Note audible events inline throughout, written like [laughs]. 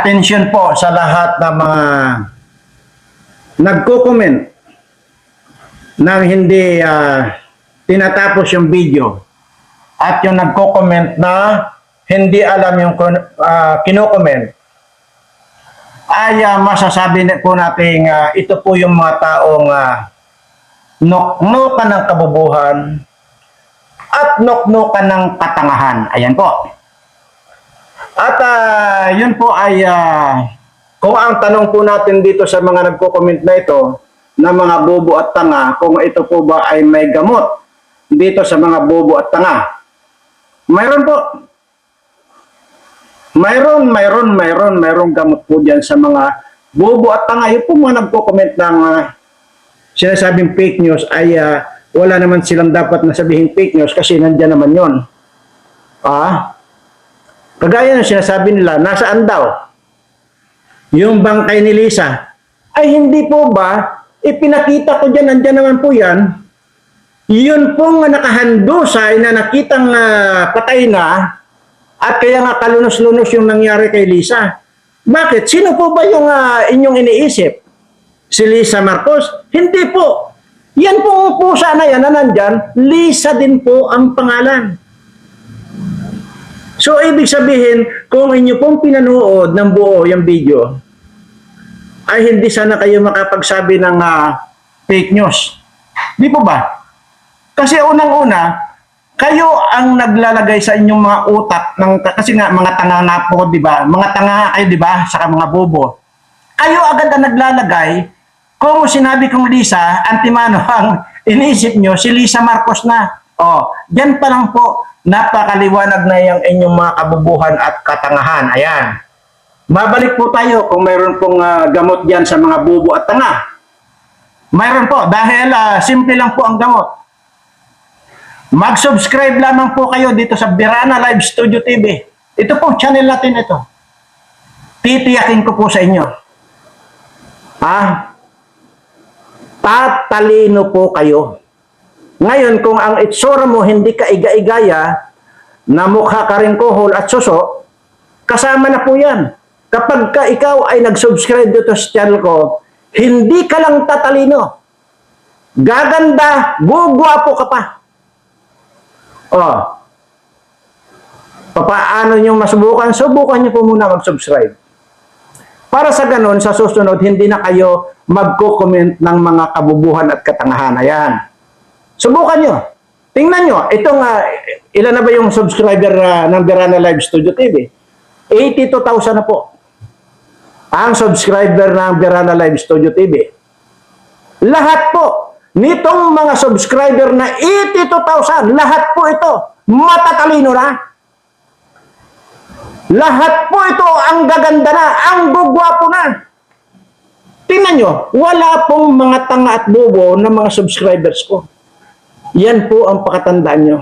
atensyon po sa lahat ng mga nagko-comment nang hindi ah, tinatapos yung video at yung nagko-comment na hindi alam yung ah, kino-comment ay ah, masasabi na po natin ah, ito po yung mga taong uh, noknokan ng kabubuhan at noknokan ng katangahan. Ayan po. At ah, yun po ay ah, kung ang tanong po natin dito sa mga nagko-comment na ito na mga bobo at tanga, kung ito po ba ay may gamot dito sa mga bobo at tanga. Mayroon po. Mayroon, mayroon, mayroon, mayroon gamot po dyan sa mga bobo at tanga. Yung po mga nagko-comment ng ah, sinasabing fake news ay ah, wala naman silang dapat na fake news kasi nandyan naman yon. Ah, Kagaya ng sinasabi nila, nasaan daw? Yung bangkay ni Lisa. Ay hindi po ba? Ipinakita ko dyan, nandyan naman po yan. Yun pong nakahandusay na nakitang ah, patay na at kaya nga kalunos-lunos yung nangyari kay Lisa. Bakit? Sino po ba yung ah, inyong iniisip? Si Lisa Marcos? Hindi po. Yan po pusa na yan na nandyan, Lisa din po ang pangalan. So, ibig sabihin, kung inyo pong pinanood ng buo yung video, ay hindi sana kayo makapagsabi ng ah, fake news. Di po ba? Kasi unang-una, kayo ang naglalagay sa inyong mga utak ng kasi nga mga tanga na po, 'di ba? Mga tanga kayo, 'di ba? Saka mga bobo. Kayo agad ang naglalagay kung sinabi kong Lisa, antimano ang [laughs] iniisip nyo, si Lisa Marcos na. Oh, diyan pa lang po napakaliwanag na yung inyong mga kabubuhan at katangahan. Ayan. Babalik po tayo kung mayroon pong ah, gamot diyan sa mga bobo at tanga. Mayroon po dahil ah, simple lang po ang gamot. Mag-subscribe lamang po kayo dito sa Birana Live Studio TV. Ito po, channel natin ito. Titiyakin ko po sa inyo. Ha? Tatalino po kayo. Ngayon, kung ang itsura mo hindi ka iga-igaya, na mukha ka rin kuhol at suso, kasama na po yan. Kapag ka ikaw ay nag-subscribe dito sa channel ko, hindi ka lang tatalino. Gaganda, gugwapo ka pa. Oh. Papaano nyo masubukan? Subukan nyo po muna mag-subscribe. Para sa ganun, sa susunod, hindi na kayo magko-comment ng mga kabubuhan at katangahan. Ayan. Subukan nyo. Tingnan nyo. Itong, ah, ilan na ba yung subscriber ah, ng Verana Live Studio TV? 82,000 na po. Ang subscriber ng Verana Live Studio TV. Lahat po, nitong mga subscriber na 82,000, lahat po ito, matatalino na. Lahat po ito ang gaganda na, ang gugwapo na. Tingnan nyo, wala pong mga tanga at bobo na mga subscribers ko. Yan po ang pakatandaan nyo.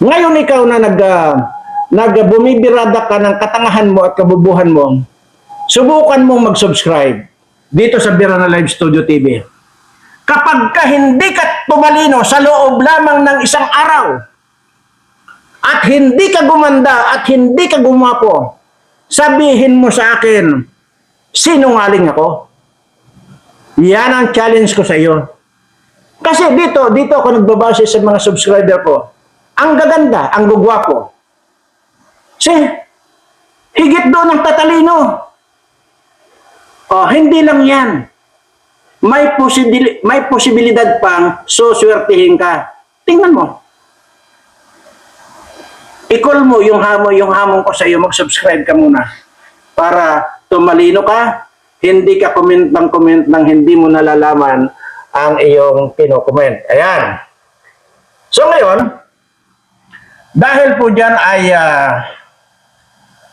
Ngayon ikaw na nag, uh, nagbumibirada ka ng katangahan mo at kabubuhan mo, subukan mong mag-subscribe dito sa Birana Live Studio TV. Kapag ka hindi ka tumalino sa loob lamang ng isang araw, at hindi ka gumanda at hindi ka gumapo, sabihin mo sa akin, sinungaling ako. Yan ang challenge ko sa iyo. Kasi dito, dito ako nagbabase sa mga subscriber ko. Ang gaganda, ang gugwapo. Si, higit doon ang tatalino. Oh, hindi lang yan. May, posibil- may posibilidad pang suswertihin ka. Tingnan mo. I-call mo yung hamon, yung hamon ko sa iyo, mag-subscribe ka muna. Para tumalino ka, hindi ka comment ng comment nang hindi mo nalalaman ang iyong kino-comment. Ayan. So ngayon, dahil po dyan ay ah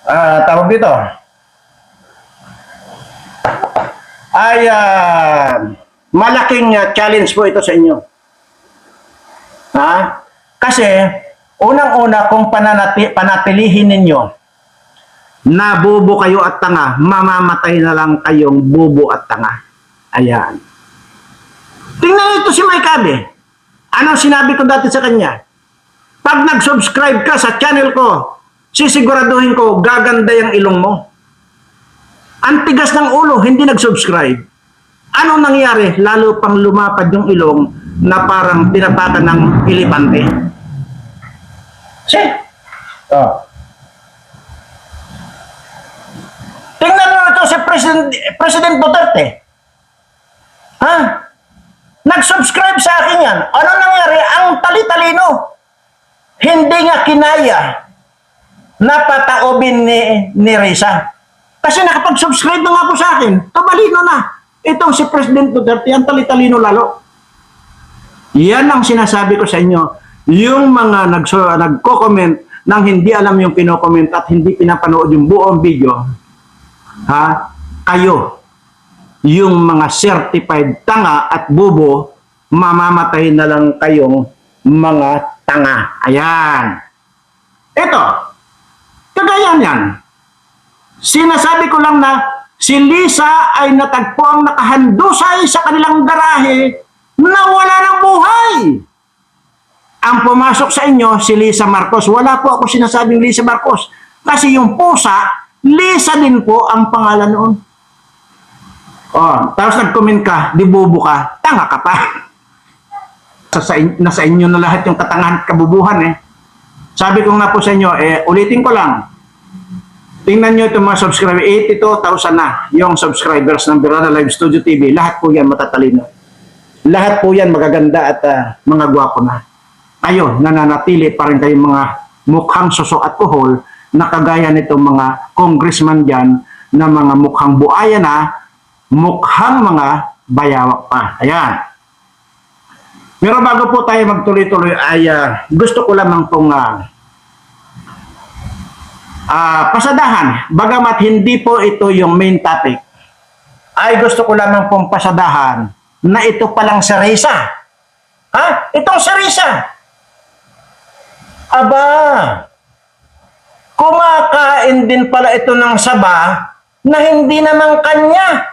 ah, tawag dito, ay ah, malaking ah, challenge po ito sa inyo. Ha? Kasi, unang-una, kung pananati, panatilihin ninyo na bubo kayo at tanga, mamamatay na lang kayong bubo at tanga. Ayan. Si Mike Abe. Anong sinabi ko dati sa kanya? Pag nag-subscribe ka sa channel ko, sisiguraduhin ko gaganda yung ilong mo. Ang tigas ng ulo, hindi nag-subscribe. Ano nangyari? Lalo pang lumapad yung ilong na parang tinapakan ng elepante. See? Oh. Tingnan mo ito si President, President Duterte. Ha? Nag-subscribe sa akin yan. Ano nangyari? Ang tali-talino. Hindi nga kinaya na pataobin ni, ni Risa. Kasi nakapag-subscribe na nga po sa akin. Tabalino na. Itong si President Duterte, ang tali-talino lalo. Yan ang sinasabi ko sa inyo. Yung mga nagso, nagko-comment nang hindi alam yung pino-comment at hindi pinapanood yung buong video, ha? Kayo, yung mga certified tanga at bubo, mamamatay na lang kayong mga tanga. Ayan. Ito, kagaya niyan. Sinasabi ko lang na si Lisa ay natagpo ang nakahandusay sa kanilang garahe na wala ng buhay. Ang pumasok sa inyo, si Lisa Marcos. Wala po ako sinasabing Lisa Marcos. Kasi yung pusa, Lisa din po ang pangalan noon. Oh, tapos nag-comment ka, di bobo ka, tanga ka pa. Sa, sa, nasa inyo na lahat yung katangahan at kabubuhan eh. Sabi ko nga po sa inyo, eh, ulitin ko lang. Tingnan nyo itong mga subscriber, 82,000 na yung subscribers ng Birana Live Studio TV. Lahat po yan matatalino. Lahat po yan magaganda at ah, mga gwapo na. Kayo, nananatili pa rin kayong mga mukhang suso at kuhol na kagaya nitong mga congressman dyan na mga mukhang buaya na, mukhang mga bayawak pa. Ayan. Pero bago po tayo magtuloy-tuloy ay ah, gusto ko lamang pong ah, ah, pasadahan. Bagamat hindi po ito yung main topic, ay gusto ko lamang pong pasadahan na ito palang si Risa. Ha? Itong si Risa. Aba, kumakain din pala ito ng saba na hindi naman kanya.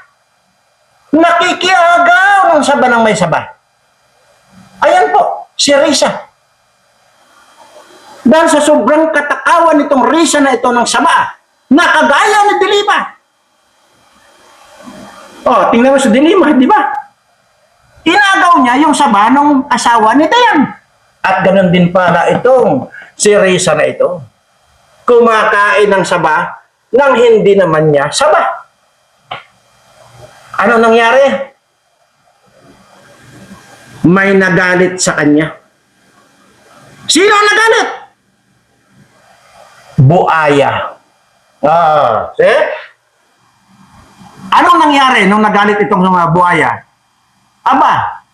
Nakikiagaw ng saba ng may saba. Ayan po, si Risa. Dahil sa sobrang katakawan nitong Risa na ito ng sama, nakagaya ni Dilima. Oh, tingnan mo sa Dilima, di ba? Inagaw niya yung saba ng asawa ni Dayan. At ganun din pala itong si Risa na ito. Kumakain ng saba nang hindi naman niya saba. Ano nangyari? May nagalit sa kanya. Sino ang nagalit? Buaya. Ah, see? Anong nangyari nung nagalit itong mga buaya? Aba,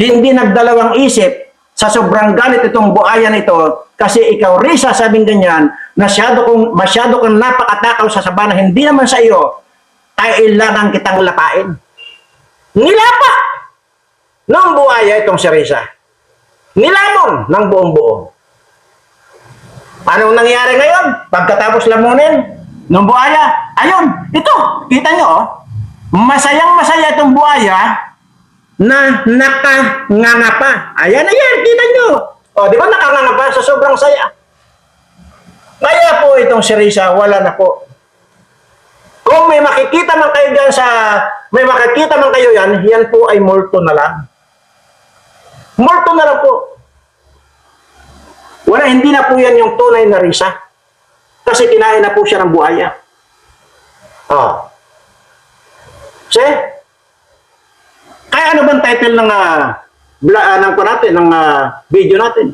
hindi nagdalawang isip sa sobrang galit itong buaya nito kasi ikaw, Risa, sabing ganyan, masyado kong, masyado kang napakatakaw sa sabana, hindi naman sa iyo, kailangan kitang lapain. Nilapa ng buaya itong si Risa. Nilamon ng buong buo. Anong nangyari ngayon? Pagkatapos lamunin ng buaya, ayun, ito, kita nyo, oh, masayang masaya itong buaya na nakanganga Ayan, ayan, kita nyo. O, di ba nakanganga pa sa sobrang saya? Kaya po itong si Risa, wala na po. Kung may makikita man kayo dyan sa, may makikita man kayo yan, yan po ay multo na lang. Multo na lang po. Wala, hindi na po yan yung tunay na Risa. Kasi kinain na po siya ng buhaya. Oh. See? Kaya ano bang title ng uh, bla, ah, ng pa natin, ng ah, video natin?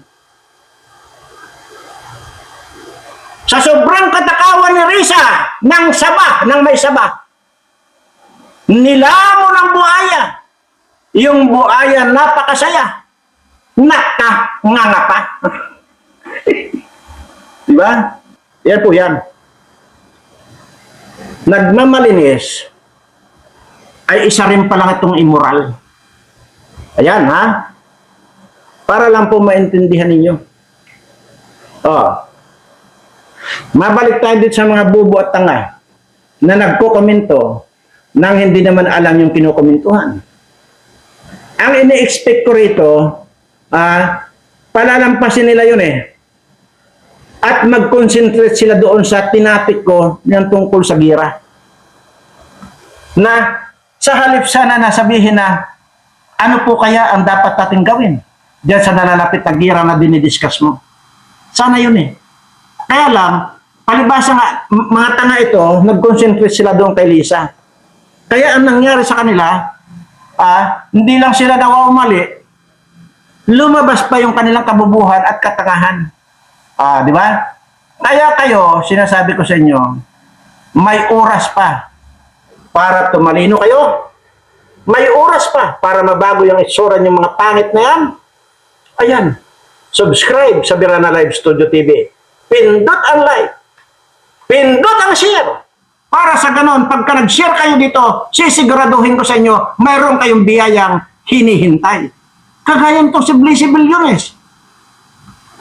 Sa sobrang katakawan ni Risa ng saba, ng may saba, nilamo ng buhaya. Yung buhaya napakasaya. Nakanganga pa. [laughs] Di ba? Yan po yan. Nagmamalinis ay isa rin pala itong immoral. Ayan, ha? Para lang po maintindihan ninyo. Oh. Mabalik tayo dito sa mga bubo at tanga na nagko-komento nang hindi naman alam yung kinukomentuhan. Ang ini-expect ko rito, ah, palalampasin nila yun eh. At mag-concentrate sila doon sa tinapik ko ng tungkol sa gira. na sa halip sana na sabihin na ano po kaya ang dapat natin gawin diyan sa nalalapit na gira na dinidiscuss mo. Sana yun eh. Kaya lang, palibasa nga, mga tanga ito, nag-concentrate sila doon kay Lisa. Kaya ang nangyari sa kanila, ah, hindi lang sila nawawamali, lumabas pa yung kanilang kabubuhan at katangahan. Ah, di ba? Kaya kayo, sinasabi ko sa inyo, may oras pa para tumalino kayo. May oras pa para mabago yung itsura ng mga pangit na yan. Ayan, subscribe sa Birana Live Studio TV. Pindot ang like. Pindot ang share. Para sa ganon, pagka nag-share kayo dito, sisiguraduhin ko sa inyo, mayroon kayong biyayang hinihintay. Kagaya nitong si Blissy Bilyones.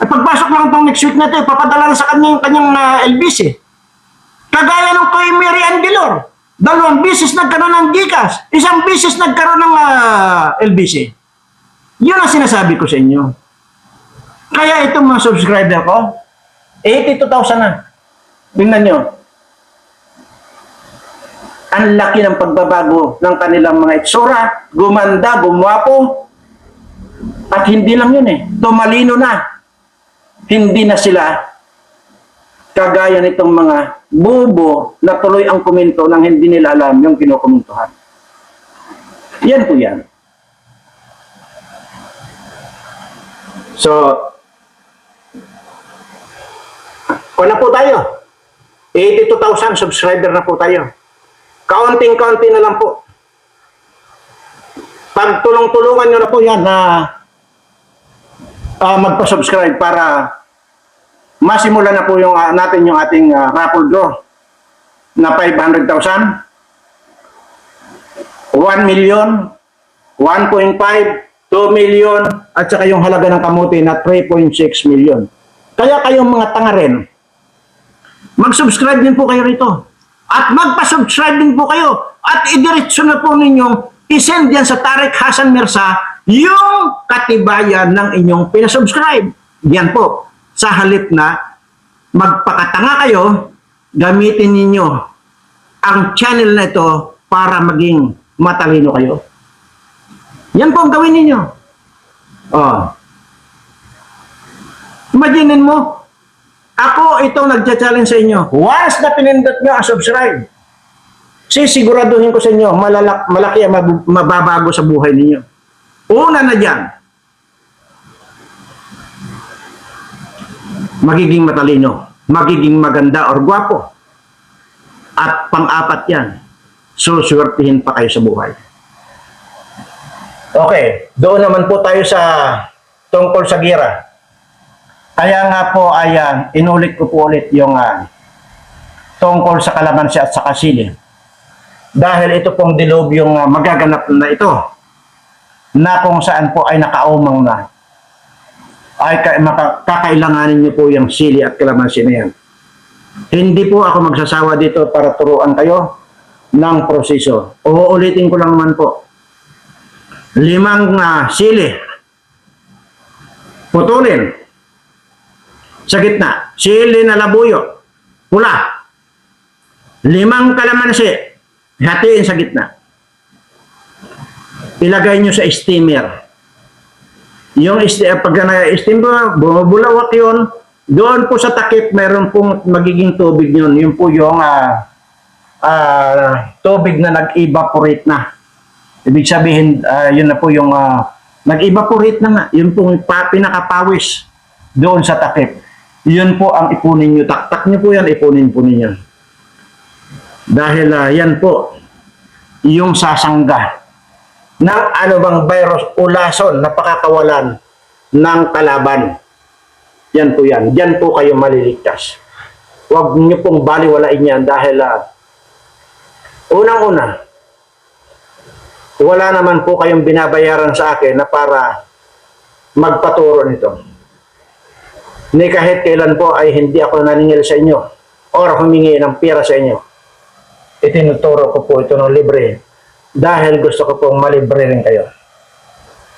At pagpasok lang itong next week na ito, papadala na sa kanya yung kanyang uh, LBC. Kagaya nung kay Mary Ann Dilor. Dalawang bisis nagkaroon ng Gcash. Isang bisis nagkaroon ng ah, LBC. Yun ang sinasabi ko sa inyo. Kaya itong mga subscriber ko, 82,000 na. Tingnan nyo. Ang laki ng pagbabago ng kanilang mga itsura, gumanda, gumwapo, at hindi lang yun eh, tumalino na. Hindi na sila kagaya nitong mga bubo na tuloy ang komento nang hindi nila alam yung kinukomentuhan. Yan po yan. So, wala po tayo. 82,000 subscriber na po tayo. Kaunting-kaunti na lang po. Pagtulong-tulungan nyo na po yan na ah, magpa-subscribe para masimula na po yung ah, natin yung ating ah, raffle draw na 500,000 1 million 1.5 2 million at saka yung halaga ng kamote na 3.6 million kaya kayong mga tanga rin mag-subscribe din po kayo rito at magpa-subscribe din po kayo at idiretso na po ninyong isend yan sa Tarek Hasan Mirsa yung katibayan ng inyong pinasubscribe. Yan po. Sa halip na magpakatanga kayo, gamitin ninyo ang channel na ito para maging matalino kayo. Yan po ang gawin ninyo. Oh. Imaginin mo, ako itong nagcha-challenge sa inyo. Once na pinindot nyo ang subscribe, sisiguraduhin ko sa inyo, malalak, malaki ang mab- mababago sa buhay ninyo. Una na dyan, magiging matalino, magiging maganda or gwapo. At pang-apat yan, suswertihin pa kayo sa buhay. Okay, doon naman po tayo sa tungkol sa gira. Kaya nga po ay ah, inulit ko po ulit yung ah, tungkol sa kalamansi at sa kasili. Dahil ito pong dilubyong uh, magaganap na ito na kung saan po ay nakaumang na ay kakailanganin niyo po yung sili at kalamansi na yan. Hindi po ako magsasawa dito para turuan kayo ng proseso. Uulitin ko lang naman po. Limang ah, sili. Putulin. Sa gitna. Sili na labuyo. Pula. Limang kalamansi. Hatiin sa gitna. Ilagay nyo sa steamer. Yung steamer, pag na-steamer, bumubulawak yun. Doon po sa takip, meron pong magiging tubig yun. Yun po yung ah, ah, tubig na nag-evaporate na. Ibig sabihin, ah, yun na po yung ah, nag-evaporate na nga. Yun po yung pa, pinakapawis doon sa takip. Yun po ang ipunin nyo. Taktak nyo po yan, ipunin po ninyo. Dahil ah, yan po, yung sasangga ng ano bang virus o lason na pakakawalan ng kalaban. Yan po yan. Yan po kayo maliligtas. Huwag niyo pong baliwalain yan dahil ah, unang-una, wala naman po kayong binabayaran sa akin na para magpaturo nito. Ni kahit kailan po ay hindi ako naningil sa inyo or humingi ng pera sa inyo. Itinuturo ko po ito ng libre dahil gusto ko pong malibre rin kayo.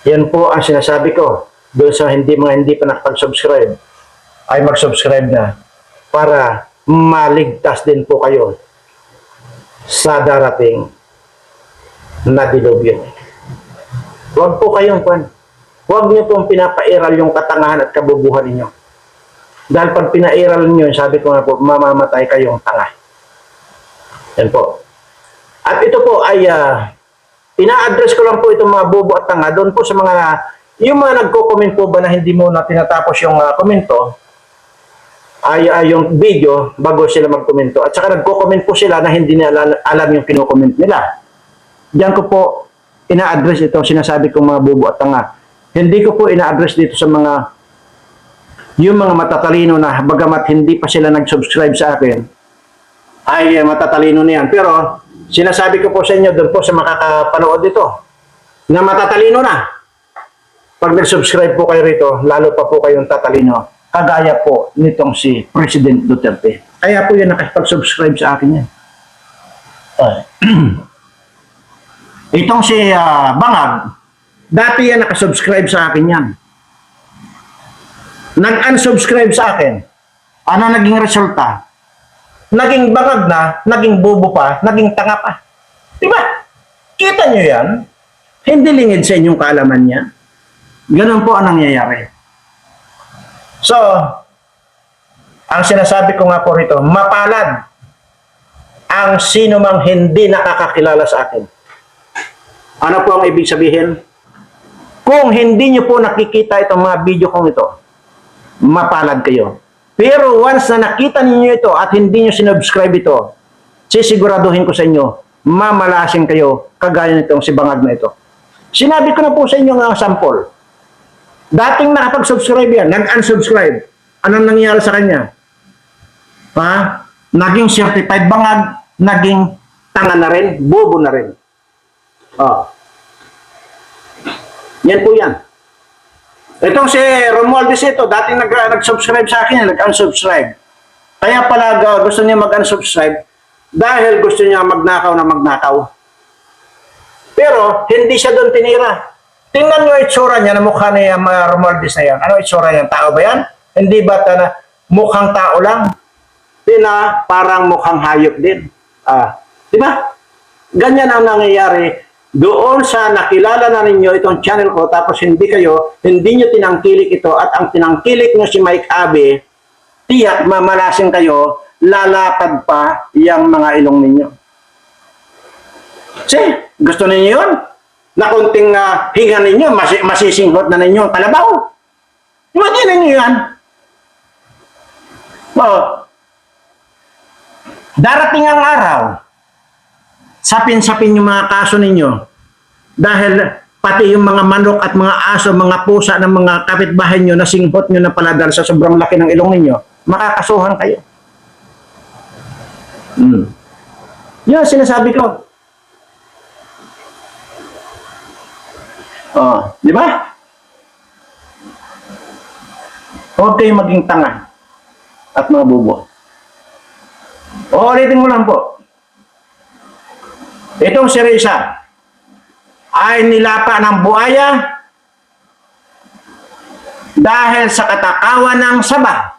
Yan po ang sinasabi ko doon sa hindi mga hindi pa nakapag-subscribe ay mag-subscribe na para maligtas din po kayo sa darating na dilubyo. Huwag po kayong pan. Huwag niyo pong pinapairal yung katangahan at kabubuhan ninyo. Dahil pag pinairal niyo, sabi ko nga po, mamamatay kayong tanga. Yan po. At ito po ay ah, ina-address ko lang po itong mga bobo at tanga doon po sa mga yung mga nagko-comment po ba na hindi mo na tinatapos yung ah, komento ay ay yung video bago sila magkomento at saka nagko-comment po sila na hindi nila alam, yung kino-comment nila. Diyan ko po ina-address itong sinasabi kong mga bobo at tanga. Hindi ko po ina-address dito sa mga yung mga matatalino na bagamat hindi pa sila nag-subscribe sa akin ay eh, matatalino na yan. Pero sinasabi ko po sa inyo doon po sa makakapanood dito na matatalino na. Pag nag-subscribe po kayo rito, lalo pa po kayong tatalino. Kagaya po nitong si President Duterte. Kaya po yan nakapag-subscribe sa akin yan. [clears throat] Itong si ah, Bangag, dati yan nakasubscribe sa akin yan. Nag-unsubscribe sa akin. Ano naging resulta? Naging bangag na, naging bobo pa, naging tanga pa. Diba? Kita nyo yan? Hindi lingid sa inyong kaalaman niya. Ganun po ang nangyayari. So, ang sinasabi ko nga po rito, mapalad ang sino mang hindi nakakakilala sa akin. Ano po ang ibig sabihin? Kung hindi nyo po nakikita itong mga video kong ito, mapalad kayo. Pero once na nakita ninyo ito at hindi nyo sinubscribe ito, sisiguraduhin ko sa inyo, mamalasing kayo kagaya nitong si Bangag na ito. Sinabi ko na po sa inyo nga sample. Dating nakapag-subscribe yan, nag-unsubscribe. Anong nangyari sa kanya? Ha? Naging certified bangag, naging tanga na rin, bobo na rin. Oh. Yan po yan. Itong si Romualdez ito, dating nag, nag-subscribe sa akin, nag-unsubscribe. Kaya pala gusto niya mag-unsubscribe dahil gusto niya magnakaw na magnakaw. Pero hindi siya doon tinira. Tingnan nyo itsura niya na mukha niya mga Romualdez na yan. Ano itsura niya? Tao ba yan? Hindi ba na mukhang tao lang? Tina, parang mukhang hayop din. Ah, di ba? Ganyan ang nangyayari doon sa nakilala na ninyo itong channel ko tapos hindi kayo, hindi nyo tinangkilik ito at ang tinangkilik nyo si Mike Abe, tiyak mamalasin kayo, lalapad pa yung mga ilong ninyo. Si, gusto ninyo yun? Na kunting uh, hinga ninyo, mas masisinghot na ninyo ang kalabaw. Imagine ninyo yan. Oh, darating ang araw, sapin-sapin yung mga kaso ninyo dahil pati yung mga manok at mga aso, mga pusa ng mga kapitbahay nyo na singhot nyo na pala dahil sa sobrang laki ng ilong ninyo, makakasuhan kayo. Hmm. Yun, sinasabi ko. Oh, di ba? Huwag kayong maging tanga at mga bubo. O, ulitin mo lang po. Itong si Risa ay nilapa ng buaya dahil sa katakawan ng saba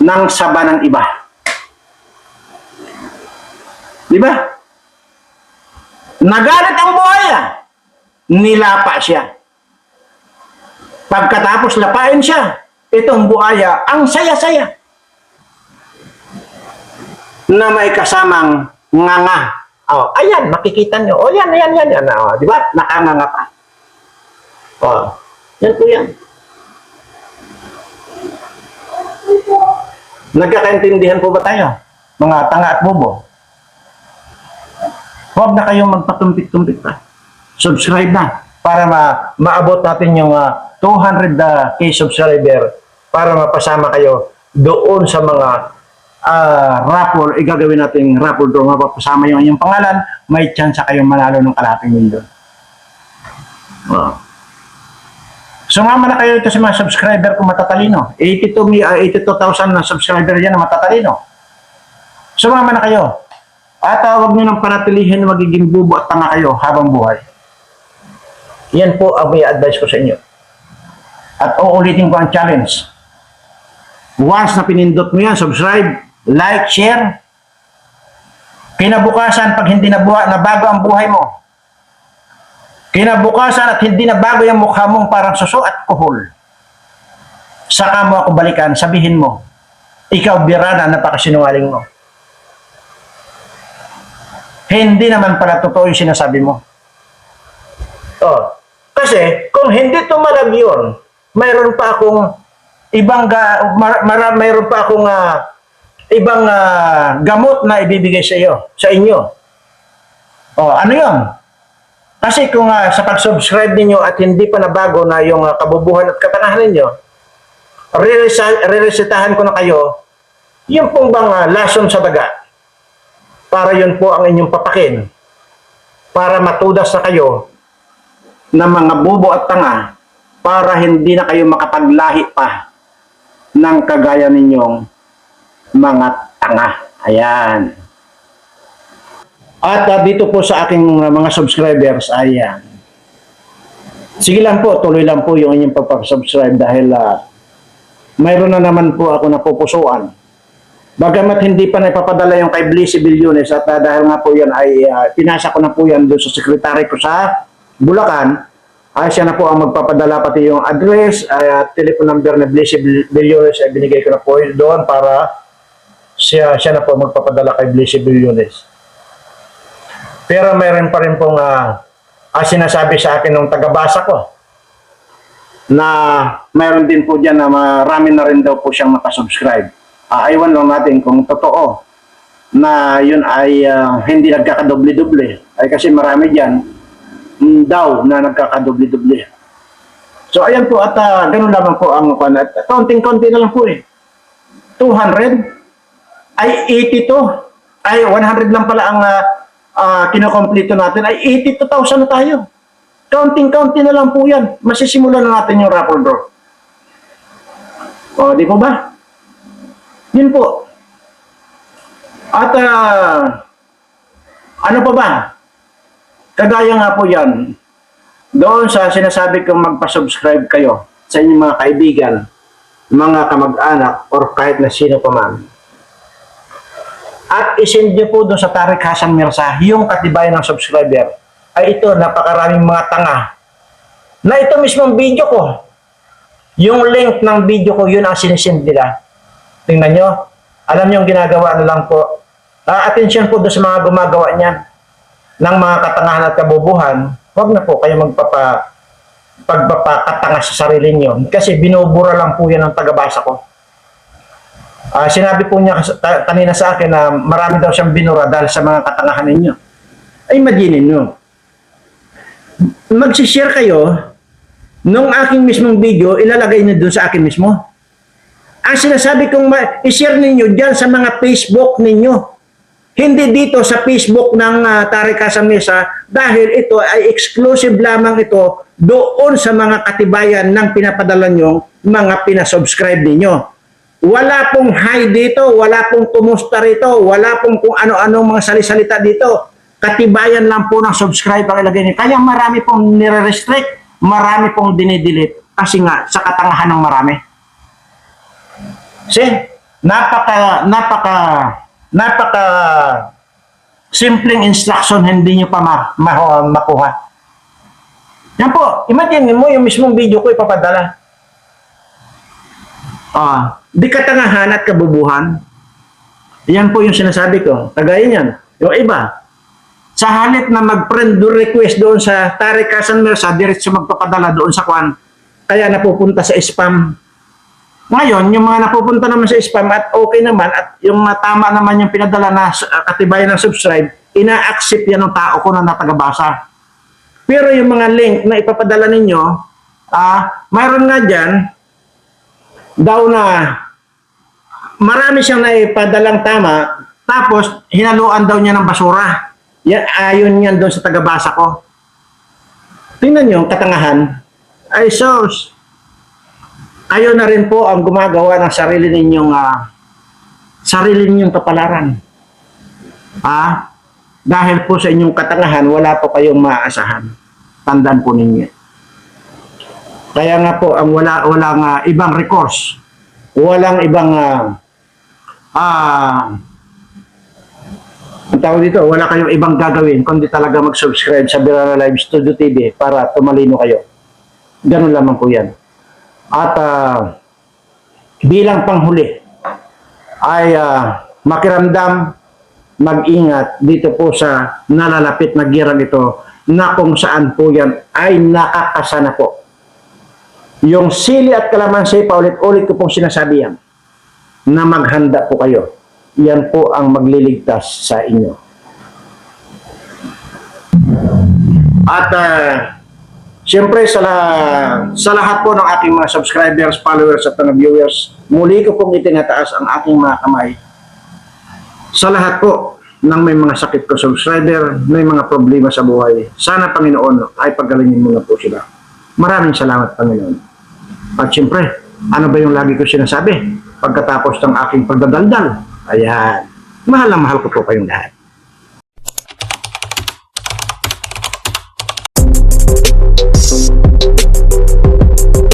ng saba ng iba. Di ba? Nagalit ang buhaya, nilapa siya. Pagkatapos lapain siya, itong buhaya ang saya-saya na may kasamang nganga. Oh, ayan, makikita nyo. Oh, yan, yan, yan, yan. Oh, di ba? Nakanganga pa. Oh, yan po yan. Nagkakaintindihan po ba tayo? Mga tanga at bobo. Huwag na kayong magpatumpik-tumpik pa. Subscribe na para ma maabot natin yung uh, 200k subscriber para mapasama kayo doon sa mga uh, raffle, igagawin natin raffle doon, mapapasama yung inyong pangalan, may chance kayong manalo ng kalating milyon. Oh. Sumama na kayo ito sa mga subscriber ko matatalino. 82 mi- ah, 82,000 na subscriber yan na matatalino. Sumama na kayo. At uh, huwag nyo nang panatilihin na magiging bubo at tanga kayo habang buhay. Yan po ang may advice ko sa inyo. At uulitin ko ang challenge. Once na pinindot mo yan, subscribe, like, share, Kinabukasan, pag hindi na, buha, na bago ang buhay mo, kinabukasan at hindi na bago yung mukha mong parang suso at kuhol, saka mo ako balikan, sabihin mo, ikaw birana, napakasinungaling mo. Hindi naman pala totoo yung sinasabi mo. Oh, kasi kung hindi tumalab yun, mayroon pa akong ibang ga, mar, mara- mayroon pa akong ah, ibang ah, gamot na ibibigay sa iyo, sa inyo. Oh, ano 'yon? Kasi kung ah, sa pag-subscribe ninyo at hindi pa nabago na yung ah, kabubuhan at katangahan ninyo, re-resetahan ko na kayo yung pong bang ah, lason sa daga para yun po ang inyong papakin para matudas na kayo ng mga bobo at tanga para hindi na kayo makapaglahi pa ng kagaya ninyong mga tanga. Ayan. At ah, dito po sa aking uh, mga subscribers, ayan. Sige lang po, tuloy lang po yung inyong pagpapasubscribe dahil ah, mayroon na naman po ako napupusuan. Bagamat hindi pa naipapadala yung kay Blissy Bilyones at ah, dahil nga po yan ay ah, pinasa ko na po yan doon sa sekretary ko sa Bulacan, ay siya na po ang magpapadala pati yung address at telephone number na Blissy Bil- Bilyones ay binigay ko na po doon para siya, siya na po magpapadala kay Blissy Bilyones. Pero mayroon pa rin pong ah, ah, sinasabi sa akin ng tagabasa ko na mayroon din po dyan na marami na rin daw po siyang nakasubscribe. Ah, aywan lang natin kung totoo na yun ay ah, hindi nagkakadoble-doble. Ay kasi marami dyan mm, daw na nagkakadoble-doble. So ayan po at ah, ganun lamang po ang kwan. At kaunting-kaunti na lang po eh. 200 ay 82 ay 100 lang pala ang uh, uh, kinokomplito natin ay 82,000 na tayo. Counting-counting na lang po yan. Masisimulan na natin yung raffle draw. O, di po ba? Yun po. At ah, ano pa ba? Kagaya nga po yan, doon sa sinasabi kong magpa-subscribe kayo sa inyong mga kaibigan, mga kamag-anak, or kahit na sino pa man. At isend nyo po doon sa Tariq Hasan Mirza, yung katibayan ng subscriber, ay ito, napakaraming mga tanga. Na ito mismong video ko. Yung link ng video ko, yun ang sinisend nila. Tingnan nyo. Alam nyo yung ginagawa na lang po. Ah, attention po doon sa mga gumagawa niyan ng mga katangahan at kabubuhan. Huwag na po kayo magpapa pagpapakatanga sa sarili niyo. Kasi binubura lang po yan ng tagabasa ko. Ah, sinabi po niya kanina sa akin na marami daw siyang binura dahil sa mga katangahan ninyo. Ay, imagine nyo. Magsishare kayo nung aking mismong video, ilalagay niyo doon sa akin mismo. Ang sinasabi kong i-share ninyo dyan sa mga Facebook ninyo. Hindi dito sa Facebook ng uh, Tariq Hasan Mesa dahil ito ay exclusive lamang ito doon sa mga katibayan ng pinapadala nyo mga pinasubscribe ninyo. Wala pong hi dito, wala pong kumusta rito, wala pong kung ano-anong mga salisalita dito. Katibayan lang po ng subscribe ang ilagay niyo. Kaya marami pong nire-restrict, marami pong dinidelete kasi nga sa katangahan ng marami. See, napaka, napaka, napaka simpleng instruction hindi nyo pa ma, ma, makuha. Yan po, imagine mo yung mismong video ko ipapadala. Ah, di katangahan at kabubuhan. Yan po yung sinasabi ko. Kagaya niyan. Yung iba, sa halip na mag-friend request doon sa Tariq Hasan Mirza, diretso magpapadala doon sa kwan. Kaya napupunta sa spam. Ngayon, yung mga napupunta naman sa spam at okay naman at yung uh, tama naman yung pinadala na uh, katibayan ng subscribe, ina-accept yan ng tao ko na natagabasa. Pero yung mga link na ipapadala ninyo, ah, mayroon nga dyan, daw na marami siyang naipadalang tama, tapos hinaluan daw niya ng basura. Yan, ayon yan doon sa tagabasa ko. Tingnan niyo, ang katangahan. Ay, sos, kayo na rin po ang gumagawa ng sarili ninyong ah, sarili ninyong kapalaran. Ah, dahil po sa inyong katangahan, wala po kayong maaasahan. Tandaan po ninyo. Kaya nga po, ang wala, walang ah, ibang recourse. Walang ibang ah, ah, Ang tawag dito, wala kayong ibang gagawin kundi talaga mag-subscribe sa Birara Live Studio TV para tumalino kayo. Ganun lamang po yan. At ah, bilang panghuli ay ah, makiramdam, mag-ingat dito po sa nalalapit na girang ito na kung saan po yan ay nakakasana po. Yung sili at kalamansi, paulit-ulit ko pong sinasabi yan na maghanda po kayo. Yan po ang magliligtas sa inyo. At uh, siyempre sa, la- sa lahat po ng aking mga subscribers, followers at mga viewers, muli ko pong itinataas ang aking mga kamay sa lahat po ng may mga sakit ko subscriber, may mga problema sa buhay. Sana Panginoon ay pagalingin mo na po sila. Maraming salamat Panginoon. At siyempre, ano ba yung lagi ko sinasabi? Pagkatapos ng aking pagdadaldal, ayan, mahal na mahal ko po kayong lahat.